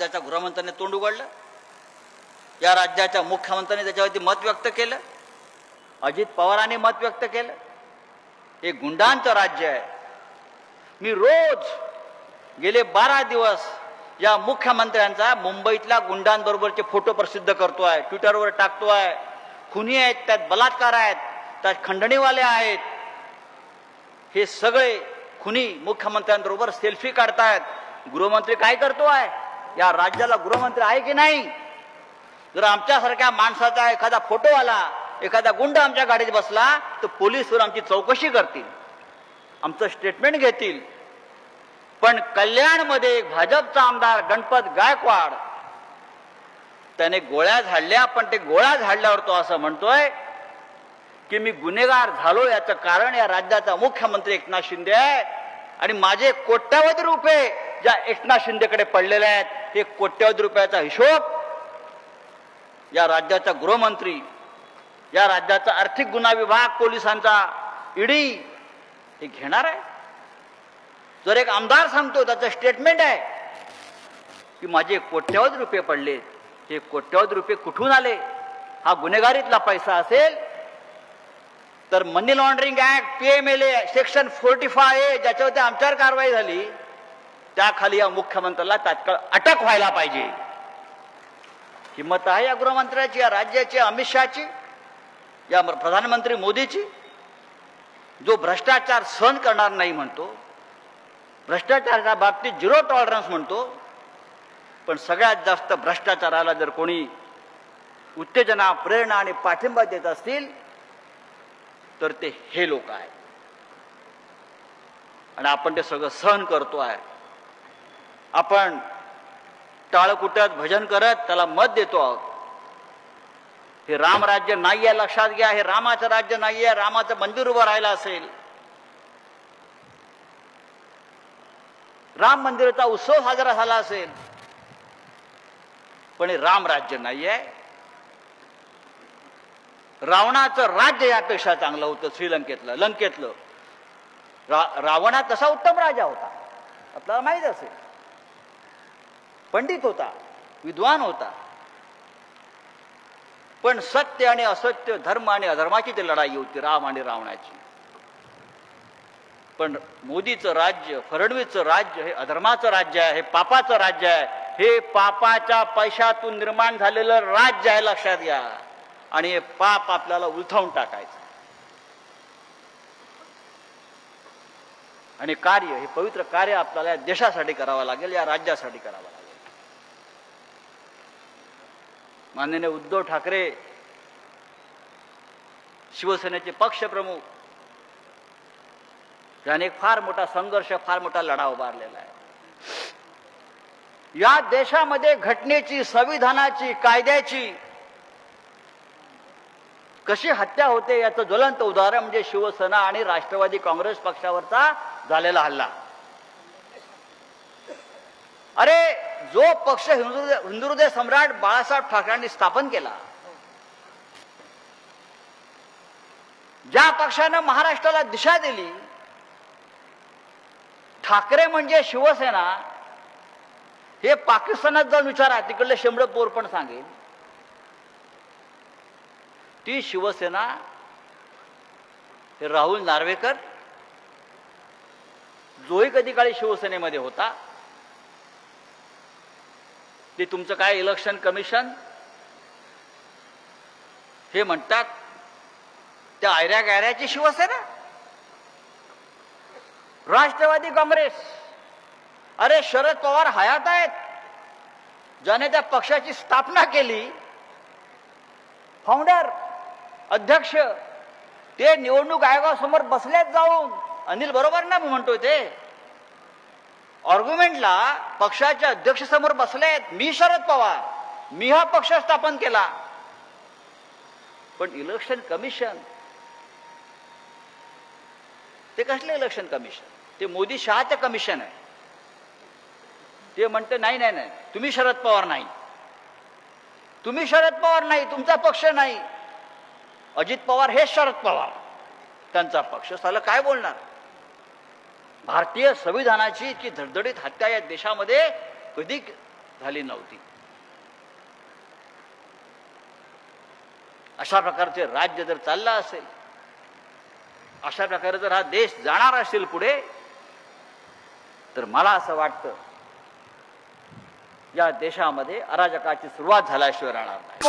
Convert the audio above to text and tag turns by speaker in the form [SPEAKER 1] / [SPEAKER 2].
[SPEAKER 1] राज्याच्या गृहमंत्र्यांनी तोंड उघडलं. या राज्याच्या मुख्यमंत्र्यांनी त्याच्यावरती मत व्यक्त केलं. अजित पवारांनी मत व्यक्त केलं. हे गुंडांचं राज्य आहे. मी रोज गेले बारा दिवस या मुख्यमंत्र्यांचा मुंबईतल्या गुंडांबरोबरचे फोटो प्रसिद्ध करतो आहे ट्विटरवर टाकतो आहे खुनी आहेत त्यात बलात्कार आहेत त्यात खंडणीवाले आहेत. हे सगळे खुनी मुख्यमंत्र्यांबरोबर सेल्फी काढतायत. गृहमंत्री काय करतो आहे या राज्याला गृहमंत्री आहे की नाही? जर आमच्यासारख्या माणसाचा एखादा फोटो आला एखादा गुंड आमच्या गाडीत बसला तर पोलीसवर आमची चौकशी करतील. आमचं स्टेटमेंट घेतील. पण कल्याणमध्ये भाजपचा आमदार गणपत गायकवाड त्याने गोळ्या झाडल्या पण ते गोळ्या झाडल्यावर तो असं म्हणतोय की मी गुन्हेगार झालो याचं कारण या राज्याचा मुख्यमंत्री एकनाथ शिंदे आहे. आणि माझे कोट्यावधी रुपये ज्या एकनाथ शिंदेकडे पडलेल्या आहेत हे कोट्यावधी रुपयाचा हिशोब या राज्याचा गृहमंत्री या राज्याचा आर्थिक गुन्हा विभाग पोलिसांचा ईडी हे घेणार आहे. जर एक आमदार सांगतो त्याचं स्टेटमेंट आहे की माझे कोट्यावधी रुपये पडले हे कोट्यावधी रुपये कुठून आले? हा गुन्हेगारीतला पैसा असेल तर money laundering act P M L A section forty five A ज्याच्यावरती आमच्यावर कारवाई झाली त्याखाली या मुख्यमंत्र्याला तात्काळ अटक व्हायला पाहिजे. हिंमत आहे या गृहमंत्र्याची या राज्याची अमित शहाची या प्रधानमंत्री मोदीची. जो भ्रष्टाचार सहन करणार नाही म्हणतो भ्रष्टाचाराच्या बाबतीत झिरो टॉलरन्स म्हणतो पण सगळ्यात जास्त भ्रष्टाचाराला जर कोणी उत्तेजना प्रेरणा आणि पाठिंबा देत असतील तर ते हे लोक आहेत. आणि आपण ते सगळं सहन करतो आहे आपण टाळकुट्यात भजन करत त्याला मत देतो आहोत. हे रामराज्य नाही आहे लक्षात घ्या हे रामाचं राज्य नाही आहे रामाचं मंदिर उभं राहिलं असेल. राम मंदिराचा उत्सव साजरा झाला असेल. पण हे राम राज्य नाही आहे. रावणाचं राज्य यापेक्षा चांगलं होतं श्रीलंकेतलं लंकेतलं. रा रावणा तसा उत्तम राजा होता. आपल्याला माहीत असेल. पंडित होता विद्वान होता. पण सत्य आणि असत्य धर्म आणि अधर्माची ती लढाई होती राम आणि रावणाची. पण मोदीचं राज्य फडणवीसचं राज्य हे अधर्माचं राज्य आहे हे पापाचं राज्य आहे. हे पापाच्या पैशातून निर्माण झालेलं राज्य आहे लक्षात घ्या. आणि हे पाप आपल्याला उलथवून टाकायचं. आणि कार्य हे पवित्र कार्य आपल्याला या देशासाठी करावं लागेल या राज्यासाठी करावं लागेल. माननीय उद्धव ठाकरे शिवसेनेचे पक्षप्रमुख त्याने एक फार मोठा संघर्ष फार मोठा लढा उभारलेला आहे. या देशामध्ये घटनेची संविधानाची कायद्याची कशी हत्या होते याचं ज्वलंत उदाहरण म्हणजे शिवसेना आणि राष्ट्रवादी काँग्रेस पक्षावरचा झालेला हल्ला. अरे जो पक्ष हिंदुदय हिंदुहृदय सम्राट बाळासाहेब ठाकरेंनी स्थापन केला ज्या पक्षानं महाराष्ट्राला दिशा दिली ठाकरे म्हणजे शिवसेना हे पाकिस्तानात जाऊन विचारा तिकडले शेंबड पोर पण सांगेल ती शिवसेना हे राहुल नार्वेकर जोही कधी काळी शिवसेनेमध्ये होता ते तुमचं काय इलेक्शन कमिशन हे म्हणतात त्या आयऱ्या गायऱ्याची शिवसेना? राष्ट्रवादी काँग्रेस. अरे शरद पवार हयात आहेत. ज्याने त्या पक्षाची स्थापना केली फाउंडर अध्यक्ष ते निवडणूक आयोगासमोर बसलेत जाऊन. अनिल बरोबर ना मी म्हणतोय ते? ऑर्ग्युमेंटला पक्षाच्या अध्यक्ष समोर बसलेत मी शरद पवार. मी हा पक्ष स्थापन केला. पण इलेक्शन कमिशन ते कसलं इलेक्शन कमिशन ते मोदी शहाचं कमिशन आहे. ते म्हणते नाही नाही नाही तुम्ही शरद पवार नाही. तुम्ही शरद पवार नाही तुमचा पक्ष नाही. अजित पवार हे शरद पवार. त्यांचा पक्ष झालं काय बोलणार? भारतीय संविधानाची इतकी धडधडीत हत्या या देशामध्ये कधी झाली नव्हती. अशा प्रकारचे राज्य जर चाललं असेल अशा प्रकारे जर हा देश जाणार असेल पुढे तर मला असं वाटतं या देशामध्ये अराजकाची सुरुवात झाल्याशिवाय राहणार नाही.